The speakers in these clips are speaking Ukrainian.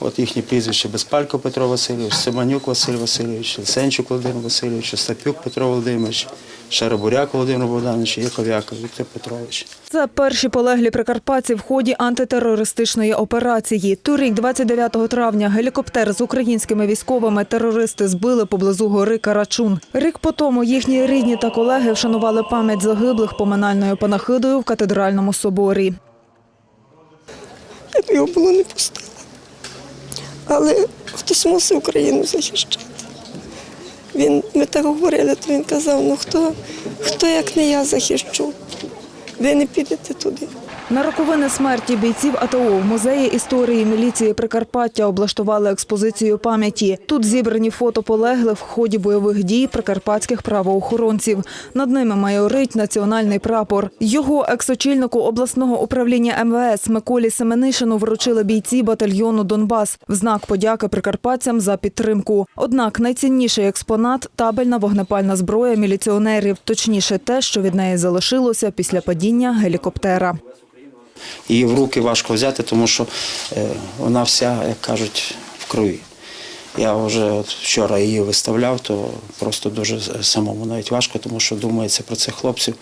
От їхні прізвища Безпалько Петро Васильович, Семенюк Василь Васильович, Сенчук Володимир Васильович, Остапюк Петро Володимирович, Шаробуряк Володимир Богданович, Яков'яков Віктор Петрович. Це перші полеглі прикарпатці в ході антитерористичної операції. Торік, 29 травня, гелікоптер з українськими військовими терористи збили поблизу гори Карачун. Рік по тому їхні рідні та колеги вшанували пам'ять загиблих поминальною панахидою в катедральному соборі. Я його було не пустила. Але хтось мусив Україну захищати. Він, ми так говорили, то він казав, ну хто, хто як не я захищу, ви не підете туди. На роковини смерті бійців АТО в музеї історії міліції Прикарпаття облаштували експозицію пам'яті. Тут зібрані фото полеглих в ході бойових дій прикарпатських правоохоронців. Над ними майорить національний прапор. Його екс-очільнику обласного управління МВС Миколі Семенишину вручили бійці батальйону Донбас в знак подяки прикарпатцям за підтримку. Однак найцінніший експонат табельна вогнепальна зброя міліціонерів, точніше те, що від неї залишилося після падіння гелікоптера. Її в руки важко взяти, тому що е, вона вся, як кажуть, в крові. Я вже от вчора її виставляв, то просто дуже самому навіть важко, тому що думається про цих хлопців,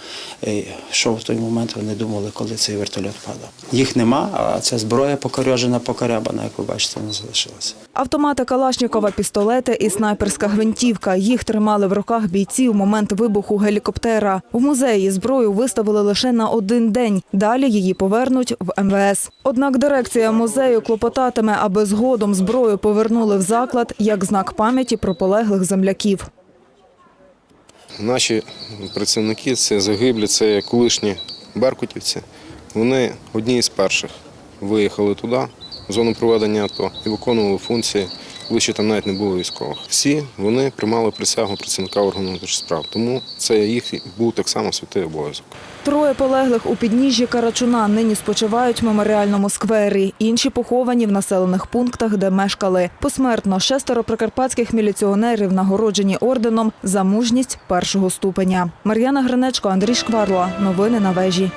що в той момент вони думали, коли цей вертольот падав. Їх нема, а ця зброя покорьожена, покорябана, як ви бачите, вона залишилася. Автомати Калашнікова, пістолети і снайперська гвинтівка. Їх тримали в руках бійці у момент вибуху гелікоптера. В музеї зброю виставили лише на один день. Далі її повернуть в МВС. Однак дирекція музею клопотатиме, аби згодом зброю повернули в заклад як знак пам'яті про полеглих земляків. Наші працівники це загиблі, це колишні беркутівці. Вони одні з перших виїхали туди, в зону проведення АТО, і виконували функції, коли ще там навіть не було військових. Всі вони приймали присягу працівника органу внутрішніх справ, тому це їх був так само святий обов'язок. Троє полеглих у підніжжі Карачуна нині спочивають в меморіальному сквері. Інші поховані в населених пунктах, де мешкали. Посмертно шестеро прикарпатських міліціонерів нагороджені орденом за мужність першого ступеня. Мар'яна Гринечко, Андрій Шкварла. Новини на вежі.